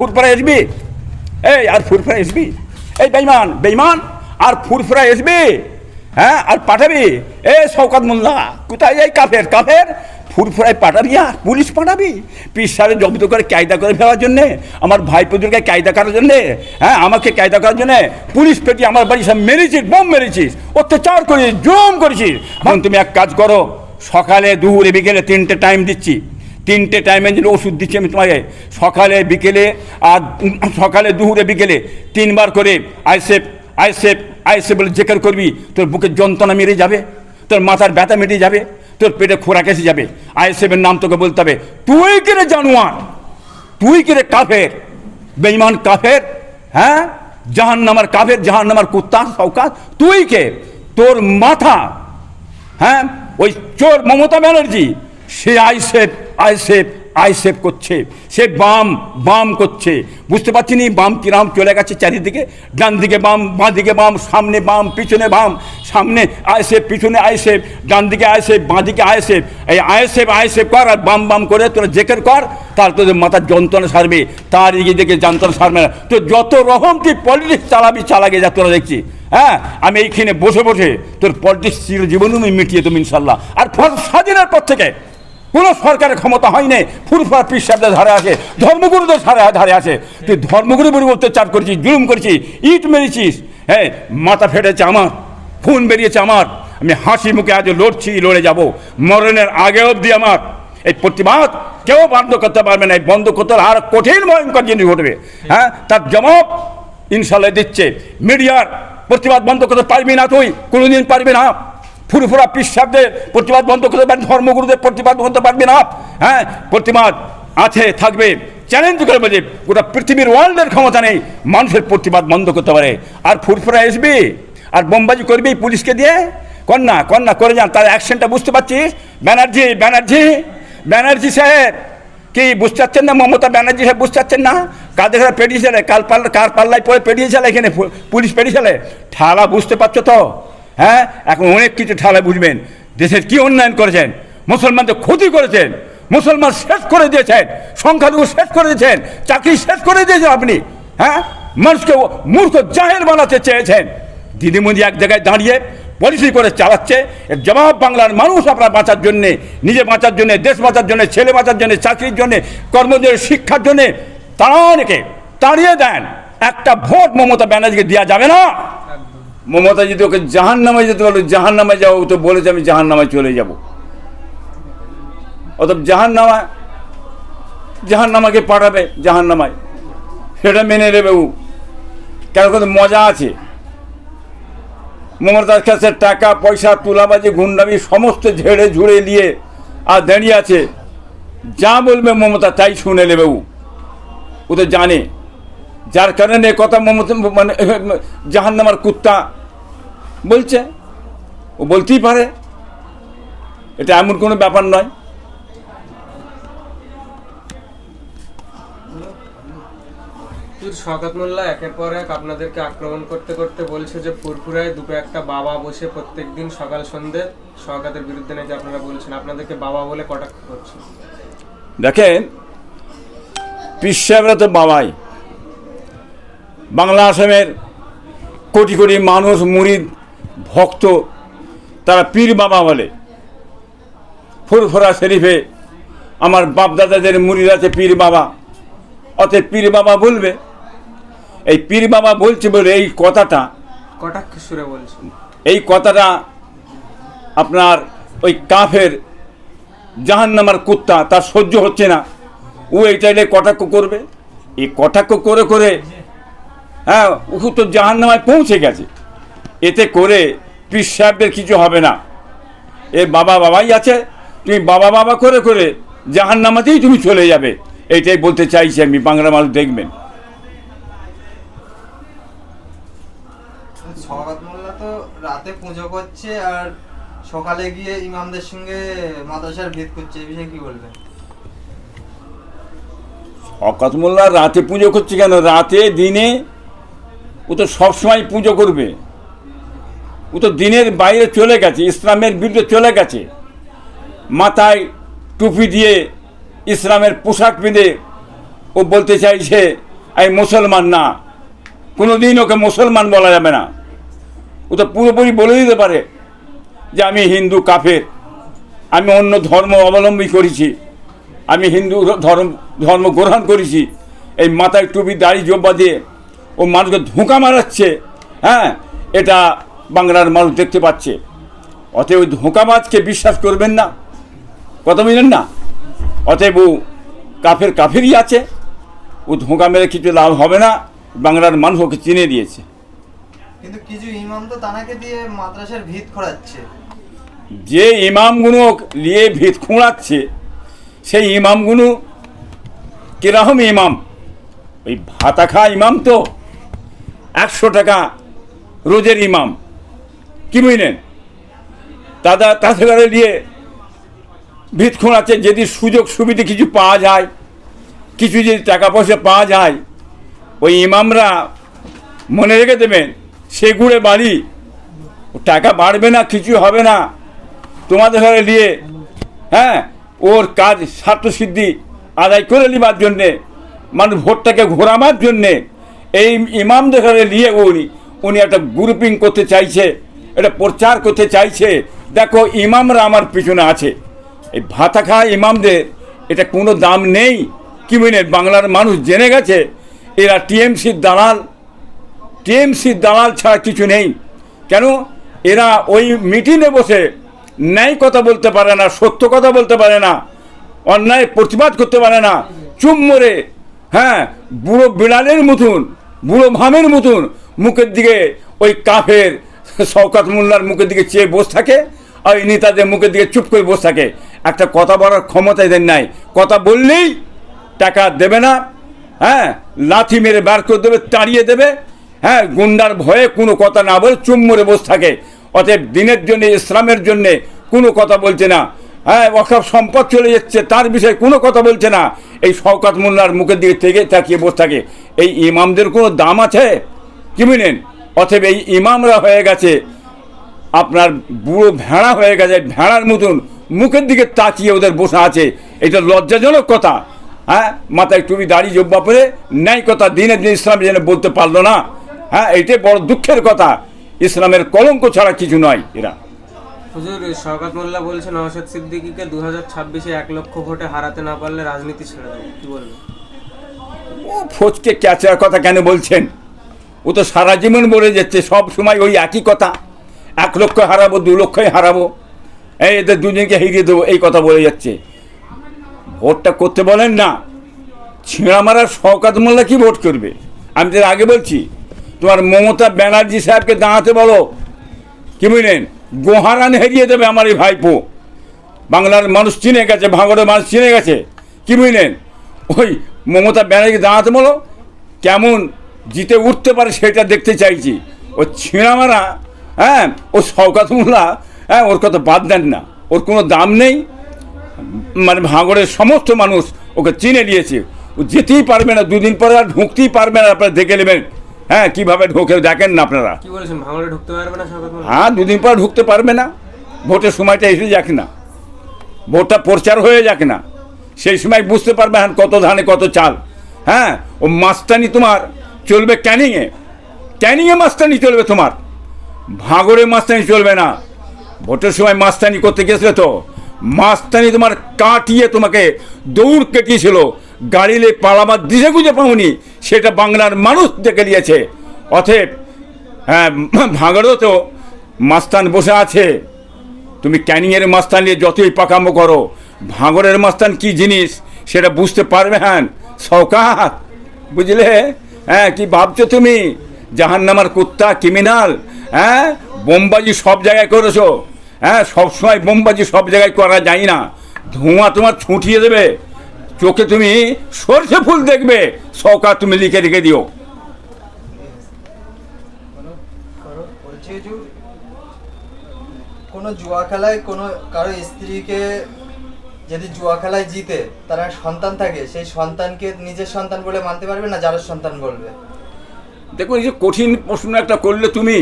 ফুরফুরা SB? এই, আর ফুরফুরা SB? এই বেইমান বেইমান আর ফুরফুরা এসবি? হ্যাঁ আর পাঠাবি? এ শওকাত মোল্লা, কোথায় যাই কাফের? কাফের? ফুরফুরায় পাঠাবি আর পুলিশ পাঠাবি? পিস সারে জব্দ করে কায়দা করে ফেলার জন্যে, আমার ভাই পুজোরকে কায়দা করার জন্যে হ্যাঁ আমাকে কায়দা করার জন্যে, পুলিশ পেটি আমার বাড়ি সব মেরেছিস, বোম মেরেছিস, অত্যাচার করেছিস জুম করেছিস এখন তুমি এক কাজ করো, সকালে দুপুরে বিকেলে তিনটে টাইম দিচ্ছি। তিনটে টাইমে যেন ওষুধ দিচ্ছি আমি তোমাকে। সকালে, বিকেলে আর সকালে, দুপুরে, বিকেলে তিনবার করে আইসেপ আইসেপ আইসেপ বলে জেকের করবি, তোর বুকের যন্ত্রণা মেরে যাবে, তোর মাথার ব্যথা মিটে যাবে, তোর পেটে খোরাক এসে যাবে। আইসেপের নাম তোকে বলতে হবে, তুই কিরে জানোয়ার? তুই কিরে কাফের? বেইমান কাফের? হ্যাঁ? জাহান নামার কাফের জাহান নামার কুত্তা সৌকাত তুই কে? তোর মাথা হ্যাঁ? ওই চোর মমতা ব্যানার্জি সে আইসেপ আইসেপ আইসেপ করছে। সে বাম বাম করছে। বুঝতে পারছি নি? বাম কিরাম চলে গেছে চারিদিকে। ডান দিকে বাম, বাঁ দিকে বাম, সামনে বাম, পিছনে বাম। সামনে আইসেপ পিছনে আইসেপ ডান দিকে আইসেপ বাঁ দিকে আইসেপ এই আইসেপ আইসেপ কর আর বাম বাম করে তোরা জেকের কর তার তোদের মাথার যন্ত্রণা সারবে। তার দিকে যন্ত্রণা সারবে না। তো যত রকম তুই পলিটিক্স চালাবি, চালাগে যা, তোরা দেখছি। হ্যাঁ? আমি এইখানে বসে বসে তোর পলিটিক্স চির জীবনও মিটিয়ে তুমি ইনশাল্লাহ। আর ফর স্বাধীনের পর থেকে কোনো সরকারের ক্ষমতা হয়নি। ফুরফুরা পীর সাহেবদের ধারে আছে, ধর্মগুরুদের ধারে ধারে আছে। তুই ধর্মগুরু বলে অত্যাচার করেছিস, জুলুম করেছিস, ইট মেরেছিস হ্যাঁ মাথা ফেটেছে আমার, খুন বেরিয়েছে আমার, আমি হাসি মুখে আজ লড়ছি, লড়ে যাব, মরণের আগে অবধি আমার। এই প্রতিবাদ কেউ বন্ধ করতে পারবে না, এই বন্ধ করতে আর কঠিন, ভয়ঙ্কর জিনিস ঘটবে। হ্যাঁ তার জবাব ইনশাল্লাহ দিচ্ছে, মিডিয়ার প্রতিবাদ বন্ধ করতে পারবি না তুই, কোনোদিন পারবি না। ফুরফুরা পিসাবদের প্রতিবাদ বন্ধ করতে পারবি ধর্মগুরুদের প্রতিবাদ বন্ধ পারবি না। হ্যাঁ প্রতিবাদ আছে, থাকবে। চ্যালেঞ্জ করে বলছে গোটা পৃথিবীর ওয়ার্ল্ডের ক্ষমতা নেই, মানুষের প্রতিবাদ বন্ধ করতে পারে। আর ফুরফুরা আসবি, আর বোমবাজি করবি পুলিশকে দিয়ে? কর না করে যান, তার অ্যাকশনটা বুঝতে পারছিস ব্যানার্জি ব্যানার্জি ব্যানার্জি সাহেব, কি বুঝতে পারছেন না, মমতা ব্যানার্জি সাহেব বুঝতে পারছেন না? কাদের ঘরে পেরিয়ে চলে কাল পাল্লা কার পাল্লায় পরে পেরিয়ে চলে এখানে? পুলিশ পেরিয়ে চলে ঠালা বুঝতে পারছ তো? হ্যাঁ? এখন অনেক কিছু ঠালা বুঝবেন। দেশের কি উন্নয়ন করেছেন? মুসলমানদের ক্ষতি করেছেন। মুসলমান শেষ করে দিয়েছেন। সংখ্যালঘু শেষ করে দিয়েছেন। চাকরি শেষ করে দিয়েছেন আপনি। হ্যাঁ? মানুষকে মূর্খ জাহের বানাতে চেয়েছেন। দিদিমণি এক জায়গায় দাঁড়িয়ে পলিসি করে চালাচ্ছে। এর জবাব বাংলার মানুষ আপনার বাঁচার জন্যে, নিজে বাঁচার জন্যে, দেশ বাঁচার জন্যে, ছেলে বাঁচার জন্যে, চাকরির জন্যে কর্মজীবী শিক্ষার জন্যে তাড়াকে তাড়িয়ে দেন। একটা ভোট মমতা ব্যানার্জিকে দেওয়া যাবে না। মমতা যদি ওকে জাহান নামায় যেতে বলো জাহান নামায় যাব, ও তো বলেছে আমি জাহান নামায় চলে যাব। অত জাহান নামা জাহান নামাকে পাঠাবে জাহান নামায় সেটা মেনে নেবে ও। কেন কিন্তু মজা আছে? মমতার কাছে টাকা, পয়সা, তুলাবাজি, গুন্ডামি, সমস্ত ঝেড়ে ঝুড়ে নিয়ে আর দাঁড়িয়ে আছে। যা বলবে মমতা, তাই শুনে নেবে ও তো জানে। যার কারণে কথা মমতা মানে জাহান্নামার কুত্তা বলছে। ও বলতেই পারে। এটা এমন কোনো ব্যাপার নয়। শওকত মোল্লা একের পর এক আপনাদেরকে আক্রমণ করতে করতে বলছে যে ফুরফুরায় দুটো একটা বাবা বসে প্রত্যেকদিন সকাল সন্ধ্যে শওকাতের বিরুদ্ধে নাকি আপনারা বলছেন? আপনাদেরকে বাবা বলে কটাক্ষ করছে। দেখেন সাহেবরা তো বাবাই। বাংলা আসামের কোটি কোটি মানুষ মুরিদ ভক্ত তারা পীর বাবা বলে। ফুরফুরা শরীফে আমার বাপদাদাদের মুরিদ আছে পীর বাবা। অতএব পীর বাবা বলবে। এই পীর বাবা বলছে বলে এই কথাটা কটাক্ষ সুরে বলছেন এই কথাটা আপনার ওই কাফের জাহান্নামার কুত্তা তার সহ্য হচ্ছে না। ও এই চাইলে কটাক্ষ করবে? এই কটাক্ষ করে করে হ্যাঁ ও তো জাহান্নামায় পৌঁছে গেছে। এতে করে পীর সাহেবদের কিছু হবে না। এর বাবা বাবাই আছে তুমি বাবা বাবা করে করে জাহান্নামাতেই তুমি চলে যাবে। এইটাই বলতে চাইছি আমি বাংলা মানুষ দেখবেন। মোল্লা তো রাতে পুজো করছে আর সকালে গিয়ে ইমামদের সঙ্গে মাদ্রাসার ভিত করছে এই বিষয়ে কি বলবেন? অকাত মোল্লা রাতে পুজো করছে কেন? রাতে দিনে ও তো সবসময় পুজো করবে। ও তো দিনের বাইরে চলে গেছে, ইসলামের বিরুদ্ধে চলে গেছে। মাথায় টুপি দিয়ে ইসলামের পোশাক বেঁধে ও বলতে চাইছে, এই মুসলমান না কোনো দিন ওকে মুসলমান বলা যাবে না। ও তো পুরোপুরি বলে দিতে পারে যে, আমি হিন্দু কাফের, আমি অন্য ধর্ম অবলম্বী করেছি, আমি হিন্দু ধর্ম ধর্ম গ্রহণ করেছি। এই মাথায় টুপি, দাড়ি, জব্বা দিয়ে ও মানুষকে ধোঁকা মারাচ্ছে হ্যাঁ? এটা বাংলার মানুষ দেখতে পাচ্ছে। অতএব ওই ধোঁকাবাজকে বিশ্বাস করবেন না। কত বুঝলেন না? অতএব ও কাফের কাফেরই আছে। ও ধোঁকা মেরে কিছু লাভ হবে না। বাংলার মানুষ ওকে চিনে দিয়েছে। কিন্তু কিছু ইমাম তো তানাকে দিয়ে মাদ্রাসার ভিত খোঁড়াচ্ছে। যে ইমামগুলো নিয়ে ভিত খুঁড়াচ্ছে সেই ইমামগুলো কীরকম ইমাম? ওই ভাতা খা ইমাম তো। একশো টাকা রোজের ইমাম। কি বুঝলেন? দাদা করে নিয়ে ভিত খুঁড়াচ্ছে যদি সুযোগ সুবিধা কিছু পাওয়া যায়, কিছু যদি টাকা পয়সা পাওয়া যায়, ওই ইমামরা মনে রেখে দেবেন সেগুড়ে বাড়ি ও টাকা বাড়বে না, কিছু হবে না। তোমাদের ঘরে নিয়ে হ্যাঁ ওর কাজ স্বার্থসিদ্ধি আদায় করে নেবার জন্যে মানুষ ভোটটাকে ঘোরাবার জন্যে এই ইমামদের ঘরে নিয়ে উনি উনি একটা গ্রুপিং করতে চাইছে এটা প্রচার করতে চাইছে। দেখো, ইমামরা আমার পিছনে আছে। এই ভাতা খাওয়া ইমামদের, এটা কোনো দাম নেই। কি বুঝলেন বাংলার মানুষ জেনে গেছে, এরা টিএমসির দালাল। টিএমসির দালাল ছাড়া কিছু নেই। কেন? এরা ওই মিটিংয়ে বসে ন্যায় কথা বলতে পারে না, সত্য কথা বলতে পারে না, অন্যায় প্রতিবাদ করতে পারে না। চুপ মরে হ্যাঁ বুড়ো বিড়ালের মতন বুড়ো ভামের মতন মুখের দিকে ওই কাফের শওকাত মোল্লার মুখের দিকে চেয়ে বসে থাকে আর ওই নেতাদের মুখের দিকে চুপ করে বসে থাকে। একটা কথা বলার ক্ষমতা এদের নাই। কথা বললেই টাকা দেবে না হ্যাঁ লাথি মেরে বার করে দেবে, তাড়িয়ে দেবে হ্যাঁ গুন্ডার ভয়ে কোনো কথা না বলে চুম মরে বসে থাকে। অতএব দিনের জন্যে, ইসলামের জন্যে কোনো কথা বলছে না। হ্যাঁ অখাপ সম্পদ চলে যাচ্ছে, তার বিষয়ে কোনো কথা বলছে না। এই শওকাত মোল্লার মুখের দিকে থেকে তাকিয়ে বসে থাকে। এই ইমামদের কোনো দাম আছে? কি বুঝলেন অতএব এই ইমামরা হয়ে গেছে। আপনার বুড়ো ভেড়া হয়ে গেছে, ভেড়ার মতন মুখের দিকে তাকিয়ে ওদের বসে আছে। এটা লজ্জাজনক কথা। হ্যাঁ মাথায় টুপি, দাড়ি, জব্বা পরে ন্যায় কথা দিনে দিন ইসলাম যেন বলতে পারল না। হ্যাঁ এইটাই বড় দুঃখের কথা। ইসলামের কলঙ্ক ছাড়া কিছু নয় এরা। হুজুর শওকত মোল্লা বলছেন, নওশাদ সিদ্দিকীকে দু হাজার ছাব্বিশে এক লক্ষ ভোটে হারাতে না পারলে রাজনীতি ছেড়ে দেবো। কি বলবেন? ও ফোচকে ক্যাচার কথা কেন বলছেন? ও তো সারা জীবন বলে যাচ্ছে, সব সময় ওই একই কথা। এক লক্ষ হারাবো, দু লক্ষই হারাবো। এই এদের দুজনকে হেরিয়ে দেবো, এই কথা বলে যাচ্ছে। ভোটটা করতে বলেন না। ছিঁড়া মারার শওকাত মোল্লা কি ভোট করবে? আমি তো আগে বলছি, তোমার মমতা ব্যানার্জি সাহেবকে দাঁড়াতে বলো। কি বুঝলেন? গোহারান হেরিয়ে দেবে আমার এই ভাইপো। বাংলার মানুষ চিনে গেছে, ভাঙড়ের মানুষ চিনে গেছে। কি বুঝলেন? ওই মমতা ব্যানার্জি দাঁড়াতে বলো, কেমন জিতে উঠতে পারে সেটা দেখতে চাইছি। ও ছিঁড়া মারা হ্যাঁ ও শওকাত মোল্লা হ্যাঁ ওর কথা বাদ দেন না। ওর কোনো দাম নেই। মানে ভাঙড়ের সমস্ত মানুষ ওকে চিনে নিয়েছে। ও যেতেই পারবে না, দুদিন পরে আর ঢুকতেই পারবে না, আপনারা দেখে নেবেন। হ্যাঁ কীভাবে ঢোকে দেখেন না আপনারা। কি বলেছেন ভাঙড়ে ঢুকতে পারবে না হ্যাঁ দুদিন পর ঢুকতে পারবে না। ভোটের সময়টা এসে যাক না। ভোটটা প্রচার হয়ে যাক না। সেই সময় বুঝতে পারবে হ্যাঁ কত ধানে কত চাল। হ্যাঁ ও মাস্তানি তোমার। চলবে ক্যানিংয়ে। ক্যানিংয়ে মাস্তানি চলবে তোমার। ভাগরে মাস্তানি চলবে না। ভোটের সময় মাস্তানি করতে গেছিলে তো। মাস্তানি তোমার কাটিয়ে তোমাকে দৌড় কেটিয়েছিল। গাড়িলে পালাবার দিশে গুজে পাওনি। সেটা বাংলার মানুষ দেখে দিয়েছে অতএব হ্যাঁ ভাঙড়ও তো মাস্তান বসে আছে। তুমি ক্যানিংয়ের মাস্তান নিয়ে যতই পাকামো করো ভাঙড়ের মাস্তান কি জিনিস সেটা বুঝতে পারবে হ্যাঁ সৌকাত বুঝলে? হ্যাঁ কি ভাবছ তুমি? জাহান্নামার কুত্তা, ক্রিমিনাল হ্যাঁ? বোমবাজি সব জায়গায় করেছ। হ্যাঁ সবসময় বোমবাজি সব জায়গায় করা যায় না। ধোঁয়া তোমার ছুটিয়ে দেবে। চোখে তুমি সর্ষে ফুল দেখবে সৌকাত তুমি লিখে রেখে দিও। কোনো জুয়া খেলায় কোনো কারও স্ত্রীকে যদি জুয়া খেলায় জিতে তার সন্তান থাকে সেই সন্তানকে নিজের সন্তান বলে মানতে পারবে না যার সন্তান বলবে? দেখো এই যে কঠিন প্রশ্ন একটা করলে তুমি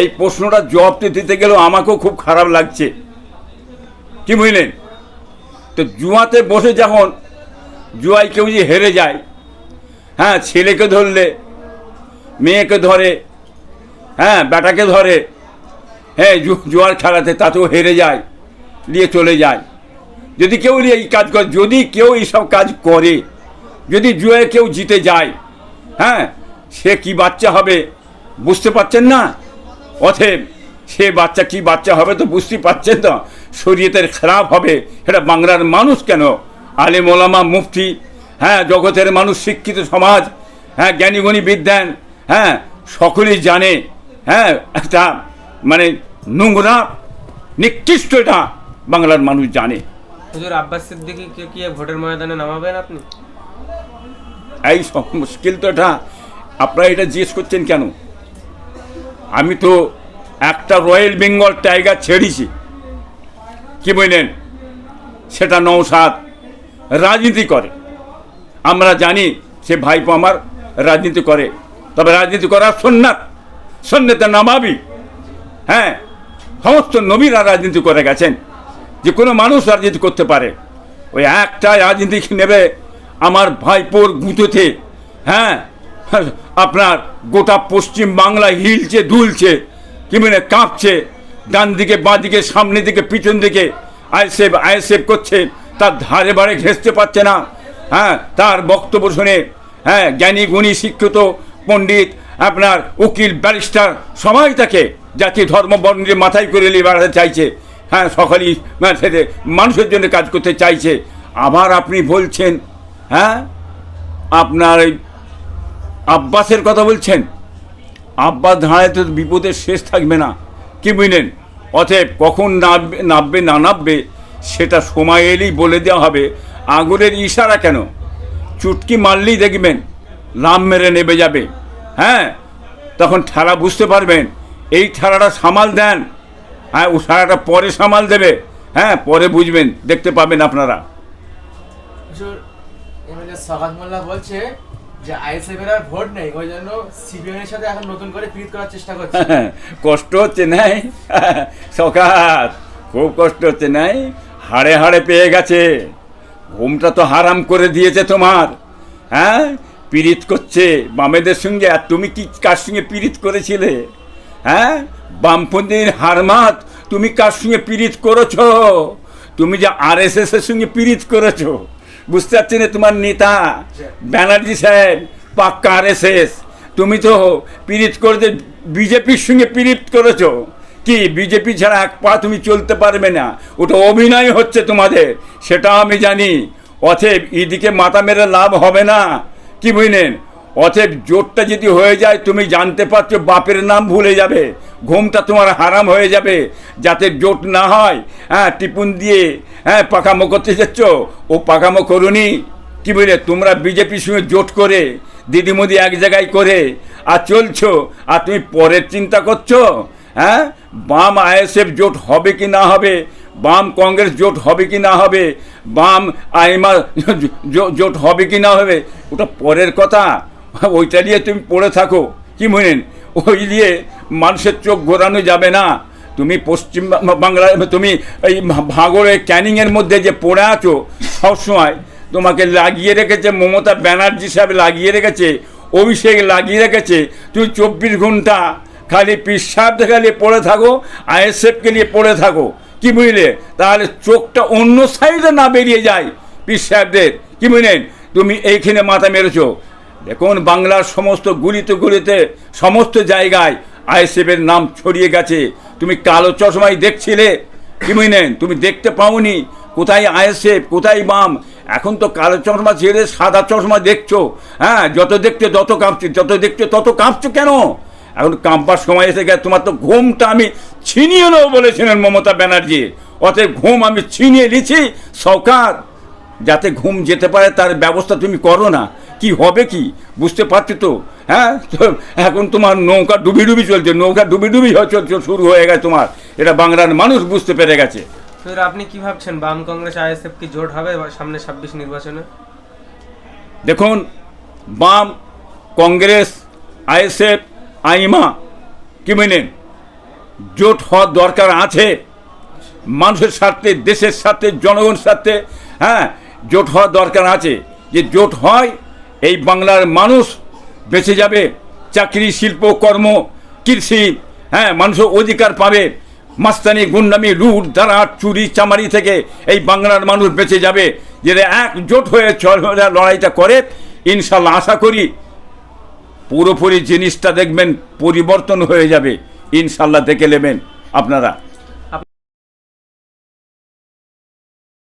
এই প্রশ্নটা জবাবতে দিতে গেলেও আমাকেও খুব খারাপ লাগছে। কি বুঝলেন? তো জুয়াতে বসে যখন জুয়ায় কেউ যে হেরে যায় হ্যাঁ ছেলেকে ধরলে, মেয়েকে ধরে হ্যাঁ বেটাকে ধরে হ্যাঁ জুয়ার খেলাতে তাতেও হেরে যায়, নিয়ে চলে যায়। যদি কেউ এই কাজ করে, যদি কেউ এইসব কাজ করে, যদি জুয়ে কেউ জিতে যায় হ্যাঁ সে কি বাচ্চা হবে বুঝতে পারছেন না? অথব সে বাচ্চা কি বাচ্চা হবে তো বুঝতে পারছেন তো? শরীয়তের খারাপ হবে এটা বাংলার মানুষ কেন? আলেম ওলামা মুফতি হ্যাঁ জগতের মানুষ শিক্ষিত সমাজ হ্যাঁ জ্ঞানীগণী বিদ্যান হ্যাঁ সকলেই জানে হ্যাঁ একটা মানে নোংরা নিকৃষ্ট এটা বাংলার মানুষ জানে। হুজুর আব্বাস সিদ্দিকীকে কি ভোটের ময়দানে নামাবেন আপনি? এই সব মুশকিল তো এটা। আপনারা এটা জিজ্ঞেস করছেন কেন? আমি তো একটা রয়্যাল বেঙ্গল টাইগার ছেড়েছি। কি বললেন? সেটা নৌসাদ রাজনীতি করে। আমরা জানি সে ভাইপো আমার রাজনীতি করে। তবে রাজনীতি করার সন্ন্যাত সন্ন্যতে নামাবি হ্যাঁ সমস্ত নবীরা রাজনীতি করে গেছেন। যে কোনো মানুষ রাজনীতি করতে পারে। ওই একটা রাজনীতি নেবে আমার ভাইপোর গুঁতোতে। হ্যাঁ আপনার গোটা পশ্চিম বাংলা হিলছে, দুলছে, কি মানে কাঁপছে ডান দিকে বাঁ দিকে সামনে দিকে পিছন দিকে। আইসেফ আইসেফ করছে, তার ধারে বাড়ে ঘেঁচতে পারছে না। হ্যাঁ তার বক্তব্য শুনে হ্যাঁ জ্ঞানী, গুণী, শিক্ষিত পণ্ডিত, আপনার উকিল, ব্যারিস্টার, সবাই তাকে জাতি, ধর্ম বর্ণের মাথায় করে নিয়ে বেড়াতে চাইছে। হ্যাঁ সকলেই সেটা মানুষের জন্য কাজ করতে চাইছে। আবার আপনি বলছেন হ্যাঁ আপনার ওই আব্বাসের কথা বলছেন। আব্বাস ধারায় তো বিপদের শেষ থাকবে না। কি বুঝলেন? অতএব কখন নামবে নামবে না নামবে সেটা সময় এলেই বলে দেওয়া হবে। আগুনের ইশারা কেন? চুটকি মারলেই দেখবেন, লাম মেরে নেবে যাবে। হ্যাঁ? তখন ঠেলা বুঝতে পারবেন, এই ঠেলাটা সামাল দেন। হ্যাঁ ও সারাটা পরে সামাল দেবে। হ্যাঁ পরে বুঝবেন, দেখতে পাবেন আপনারা। বলছে যে আইএসএফ এর আর ভোট নেই, ওই জন্য সিপিএম এর সাথে এখন নতুন করে ফিট করার চেষ্টা করছে। কষ্ট হচ্ছে নাই? সকাত, খুব কষ্ট হচ্ছে নাই? হাড়ে হাড়ে পেয়ে গেছে। ঘুমটা তো হারাম করে দিয়েছে তোমার। হ্যাঁ? পীড়িত করছে। বামেদের সঙ্গে, আর তুমি কি কার সঙ্গে পীড়িত করেছিলে? হ্যাঁ? বামপন্থীর হারমাত তুমি কার সঙ্গে পীড়িত করেছ? তুমি যে আর এস এস এর সঙ্গে পীড়িত করেছ? বুঝতে পারছি না তোমার নেতা। ব্যানার্জি সাহেব, পাক্কা আর তুমি তো পীড়িত করেছ, বিজেপির সঙ্গে পীড়িত করেছ। কি, বিজেপি ছাড়া এক পা তুমি চলতে পারবে না। ওটা অভিনয় হচ্ছে তোমাদের সেটা আমি জানি। অথে এদিকে মাথা মেরে লাভ হবে না। কি বুঝলেন? অতএব জোটটা যদি হয়ে যায়, তুমি জানতে পারছ বাপের নাম ভুলে যাবে। ঘুমটা তোমার হারাম হয়ে যাবে। যাতে জোট না হয় হ্যাঁ টিপুন দিয়ে হ্যাঁ পাকামো করতে যাচ্ছ। ও পাকামো করুনি। কি বলে, তোমরা বিজেপির সঙ্গে জোট করে দিদিমদি এক জায়গায় করে, আর চলছো। আর তুমি পরের চিন্তা করছ হ্যাঁ বাম আইএসএফ জোট হবে কি না হবে, বাম কংগ্রেস জোট হবে কি না হবে, বাম আইমা জোট হবে কি না হবে, ওটা পরের কথা। ওইটা নিয়ে তুমি পড়ে থাকো। কি মনেন? ওই নিয়ে মানুষের চোখ ঘোরানো যাবে না। তুমি পশ্চিম বাংলা তুমি এই ভাগড়ে ক্যানিংয়ের মধ্যে যে পড়ে আছো, সবসময় তোমাকে লাগিয়ে রেখেছে, মমতা ব্যানার্জি সাহেব লাগিয়ে রেখেছে, অভিষেক লাগিয়ে রেখেছে। তুমি চব্বিশ ঘণ্টা খালি পিসাব খালি পড়ে থাকো, আইএসএফকে নিয়ে পড়ে থাকো। কি বুঝলে? তাহলে চোখটা অন্য সাইডে না বেরিয়ে যায় পীর সাহেবদের। কি বুঝলেন তুমি এইখানে মাথা মেরেছো। দেখুন, বাংলার সমস্ত গুলিতে গুলিতে সমস্ত জায়গায় আইএসএফের নাম ছড়িয়ে গেছে। তুমি কালো চশমায় দেখছিলে? কি বুঝলেন তুমি দেখতে পাওনি? কোথায় আইএসএফ? কোথায় বাম? এখন তো কালো চশমা ছেড়ে সাদা চশমা দেখছ। হ্যাঁ যত দেখছ তত কাঁপছো, যত দেখছ তত কাঁপছো কেন? এখন কাঁপবার সময় এসে গেছে। তোমার তো ঘুমটা আমি ছিনিয়ে নেব বলেছিলেন মমতা ব্যানার্জি। অতএব ঘুম আমি ছিনিয়ে নিচ্ছি সরকার যাতে ঘুম যেতে পারে, তার ব্যবস্থা তুমি করো না। কি হবে কি? বুঝতে পারছি তো? হ্যাঁ? এখন তোমার নৌকা ডুবি ডুবি চলছে নৌকা ডুবি ডুবি চলছে শুরু হয়ে গেছে তোমার। এটা বাংলার মানুষ বুঝতে পেরে গেছে। হুজুর আপনি কি ভাবছেন? বাম কংগ্রেস আইএসএফ কি জোট হবে সামনে ছাব্বিশ নির্বাচনে? দেখুন বাম কংগ্রেস আইএসএফ আইমা কি মেনেন জোট হওয়ার দরকার আছে। মানুষের স্বার্থে দেশের স্বার্থে জনগণ স্বার্থে হ্যাঁ জোট হওয়ার দরকার আছে। যে জোট হয় এই বাংলার মানুষ বেঁচে যাবে, চাকরি, শিল্প, কর্ম, কৃষি হ্যাঁ মানুষের অধিকার পাবে। মাস্তানি, গুন্ডামি, লুট দ্বারা চুরি, চামারি থেকে এই বাংলার মানুষ বেঁচে যাবে। যেটা একজোট হয়ে লড়াইটা করে, ইনশাল্লাহ আশা করি পুরোপুরি জিনিসটা দেখবেন, পরিবর্তন হয়ে যাবে। ইনশাল্লাহ দেখে নেবেন আপনারা।